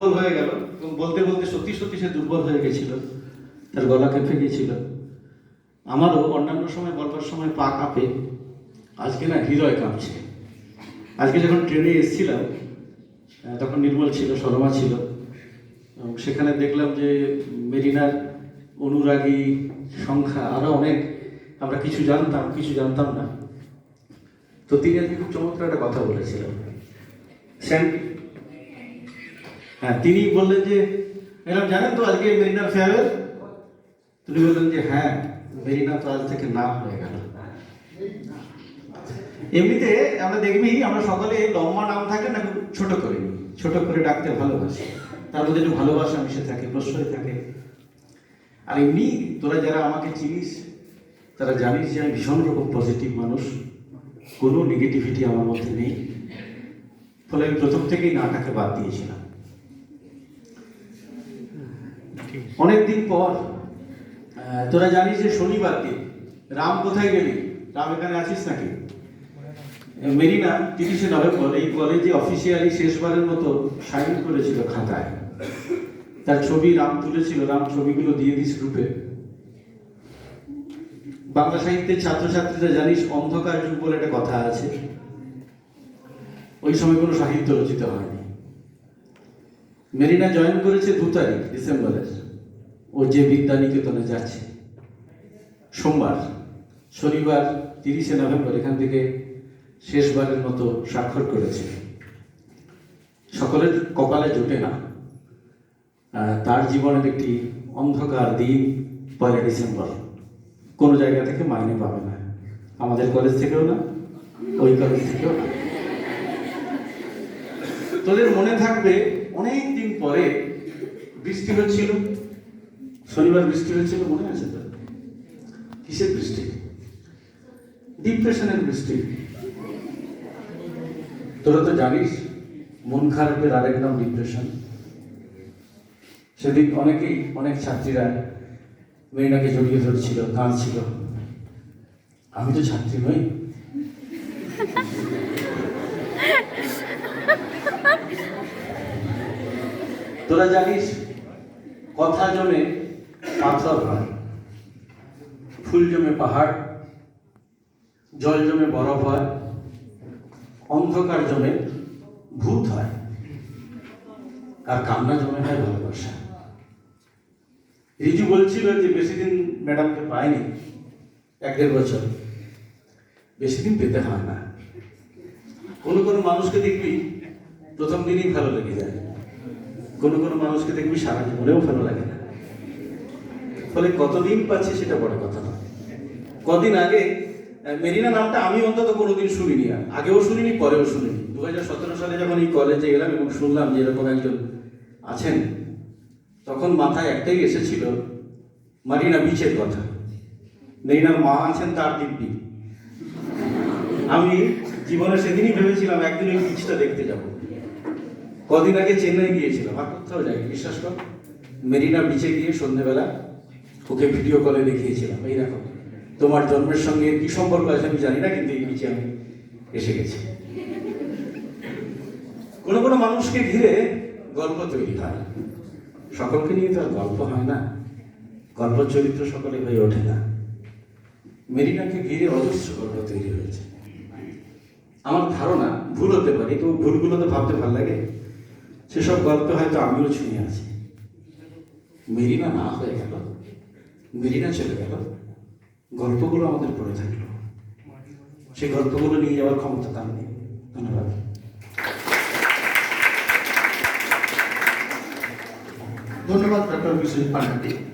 দুর্বল হয়ে গেল। এবং বলতে বলতে সত্যি সত্যি সে দুর্বল হয়ে গেছিল। তার গলা কেঁপে গেছিল আমারও অন্যান্য সময় বলবার সময় পা কাঁপে। আজকে না হৃদয় কাঁপছে। আজকে যখন ট্রেনে এসেছিলাম তখন নির্মল ছিল, শর্মা ছিল। সেখানে দেখলাম যে মেরিনার অনুরাগী সংখ্যা আরও অনেক। আমরা কিছু জানতাম কিছু জানতাম না। তো তিনি আজকে খুব চমৎকার একটা কথা বলেছিলেন। স্যান্ডি হ্যাঁ তিনি বললেন যে ম্যাডাম জানেন তো আজকে মেরিনার ফেয়ারওয়েল তিনি বললেন যে হ্যাঁ মেরিনা তো আজ থেকে নাম হয়ে গেল। এমনিতে আমরা দেখবি, আমরা সকলে লম্বা নাম থাকে না ছোট করে। ছোট করে ডাকতে ভালোবাসি। তার মধ্যে একটু ভালোবাসা মিশে থাকে, প্রশ্রয় থাকে। আর এমনি তোরা যারা আমাকে চিনিস, তারা জানিস যে আমি ভীষণ রকম পজিটিভ মানুষ। কোনো নেগেটিভিটি আমার মধ্যে নেই। ফলে আমি প্রথম থেকেই নাটাকে বাদ দিয়েছিলাম। অনেকদিন পর তোরা জানিস যে শনিবার দিন রাম কোথায় গেলি? রাম এখানে আছিস নাকি? মেরিনা, তিরিশে নভেম্বর, এই কলেজে অফিসিয়ালি শেষবারের মতো সাইন করেছিল খাতায়। তার ছবি রাম তুলেছিল, রাম ছবিগুলো দিয়ে দিস গ্রুপে বাংলা সাহিত্যের ছাত্রছাত্রীরা জানিস, অন্ধকার যুগ বলে একটা কথা আছে। ওই সময় কোনো সাহিত্য রচিত হয়নি। মেরিনা জয়েন করেছে দু তারিখ ডিসেম্বরের ও যে বিদ্যানিকেতনে যাচ্ছে। সোমবার, শনিবার, তিরিশে নভেম্বর এখান থেকে শেষবারের মতো স্বাক্ষর করেছে। সকলের কপালে জোটে না। তার জীবনের একটি অন্ধকার দিন, পয়লা ডিসেম্বর। কোনো জায়গা থেকে মাইনে পাবে না। আমাদের কলেজ থেকেও না, ওই কলেজ থেকেও না। তোদের মনে থাকবে, অনেক দিন পরে বৃষ্টি হচ্ছিল শনিবার বৃষ্টি হচ্ছিল মনে আছে তো? কিসের বৃষ্টি? ডিপ্রেশনের বৃষ্টি। তোরা তো জানিস, মন খারাপের আরেক নাম ডিপ্রেশন। সেদিন অনেকেই, অনেক ছাত্রীরা মেরিনাকে জড়িয়ে ধরছিল, কাঁদছিল। আমি তো ছাত্রী নই। তোরা জানিস, কথা জমে পাথর হয় ফুল জমে পাহাড়, জল জমে বরফ হয়, অন্ধকার জমে ভূত হয়। আর কান্না জমে হয় ভালোবাসা। রিজু বলছিল যে বেশি দিন ম্যাডামকে পায়নি, এক দেড় বছর। বেশি দিন পেতে হয় না। কোনো কোনো মানুষকে দেখবি, প্রথম দিনই ভালো লেগে যায়। কোনো কোনো মানুষকে দেখবি সারা জীবনেও ভালো লাগে না। ফলে কতদিন পাচ্ছি সেটা বড় কথা না। কদিন আগে মেরিনা নামটা আমি অন্তত কোনোদিন শুনিনি। আগেও শুনিনি, পরেও শুনিনি। দু হাজার সতেরো সালে যখন এই কলেজে এলাম এবং শুনলাম যে এরকম একজন আছেন, তখন মাথায় একটাই এসেছিল, মারিনা বিচের কথা। মেরিনার মা আছেন তার দিব্যি। আমি জীবনে সেদিনই ভেবেছিলাম, একদিন ওই বিচটা দেখতে যাব। কদিন আগে চেন্নাই গিয়েছিলাম, আর কোথাও যাই বিশ্বাস কর। মেরিনা বিচে গিয়ে সন্ধ্যেবেলা ওকে ভিডিও কলে দেখিয়েছিলাম এই দেখো তোমার জন্মের সঙ্গে কি সম্পর্ক আছে আমি জানি না, কিন্তু এই নিচে আমি এসে গেছি। কোনো কোনো মানুষকে ঘিরে গল্প তৈরি হয়। সকলকে নিয়ে তো আর গল্প হয় না। গল্প চরিত্র সকলে হয়ে ওঠে না। মেরিনাকে ঘিরে অজস্র গল্প তৈরি হয়েছে। আমার ধারণা ভুল হতে পারে তো ভুলগুলো তো ভাবতে ভালো লাগে। সেসব গল্পে হয়তো আমিও ছুঁয়ে আছি। মেরিনা না হয়ে গেল। মেরিনা চলে গেল। গল্পগুলো আমাদের পড়ে থাকল। সেই গল্পগুলো নিয়ে যাওয়ার ক্ষমতা তার নেই। ধন্যবাদ। ধন্যবাদ, ডক্টর বিশ্বজিৎ পান্ডাকে।